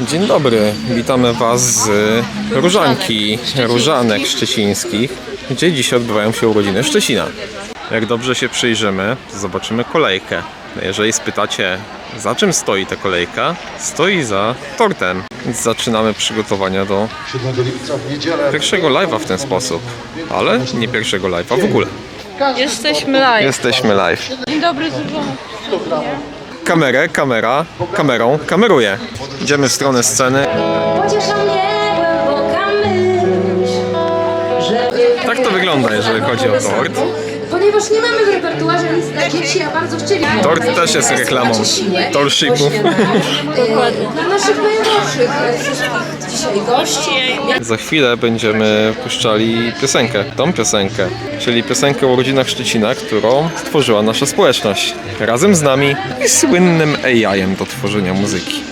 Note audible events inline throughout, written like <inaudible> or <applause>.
Dzień dobry, witamy Was z Różanki, Różanek Szczecińskich, gdzie dzisiaj odbywają się urodziny Szczecina. Jak dobrze się przyjrzymy, to zobaczymy kolejkę. Jeżeli spytacie, za czym stoi ta kolejka, stoi za tortem. Więc zaczynamy przygotowania do 7 lipca w niedzielę. pierwszego live'a w ten sposób, ale nie pierwszego live'a w ogóle. Jesteśmy live. Jesteśmy live. Dzień dobry, Zużona. Kamerę, kamera, kamerą, kameruje. Idziemy w stronę sceny. Tak to wygląda, jeżeli chodzi o tort. Ponieważ nie mamy w repertuarze nic dla dzieci, a bardzo chcieli... Tort też jest reklamą Torshipu. <laughs> Dokładnie. Dla naszych najnowszych e, dzisiaj gości. Za chwilę będziemy puszczali piosenkę, tą piosenkę, czyli piosenkę o urodzinach Szczecina, którą stworzyła nasza społeczność. Razem z nami i słynnym AI-em do tworzenia muzyki.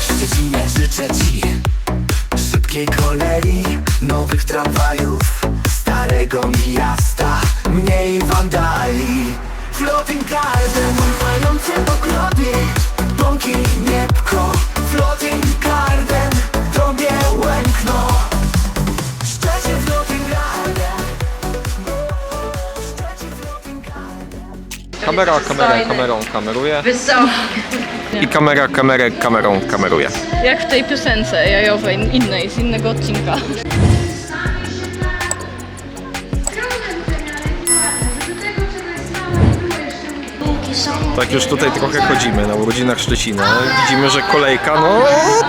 Szczecinie życzę ci Szybkiej kolei Nowych tramwajów Starego miasta Mniej wandali. Floating garden Mające okrody Kamera, kamera, kamerą kameruje. I kamera, kamerę, kamerą kameruje. Jak w tej piosence jajowej, innej, z innego odcinka. Tak już tutaj trochę chodzimy na urodzinach Szczecina. Widzimy, że kolejka, no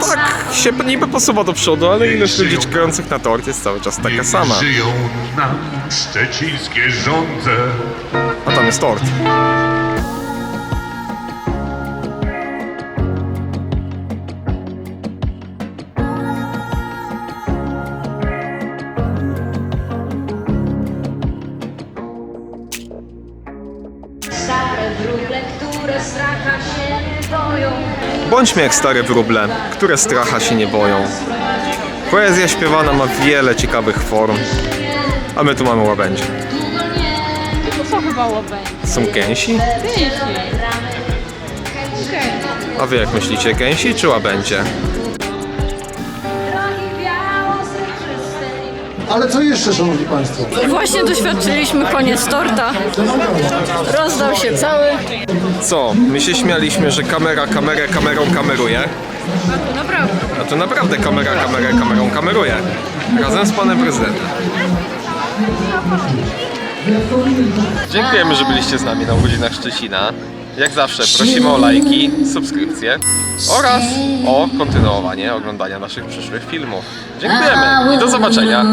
tak się niby posuwa do przodu, ale ilość ludzi czekających na tort jest cały czas taka sama. Żyją nam szczecińskie żądze. A tam jest tort. Bądźmy jak stare wróble, które stracha się nie boją. Poezja śpiewana ma wiele ciekawych form, a my tu mamy łabędzie. To co chyba łobędź? Są gęsi? A wy jak myślicie, gęsi czy łabędzie? Ale co jeszcze, szanowni państwo? Właśnie doświadczyliśmy koniec torta. Rozdał się cały. Co? My się śmialiśmy, że kamera kamerę kamerą kameruje, A to naprawdę. a to naprawdę kamera kamerę kamerą kameruje. Razem z panem prezydentem. Dziękujemy, że byliście z nami na urodzinach Szczecina. Jak zawsze prosimy o lajki, subskrypcje oraz o kontynuowanie oglądania naszych przyszłych filmów. Dziękujemy i do zobaczenia.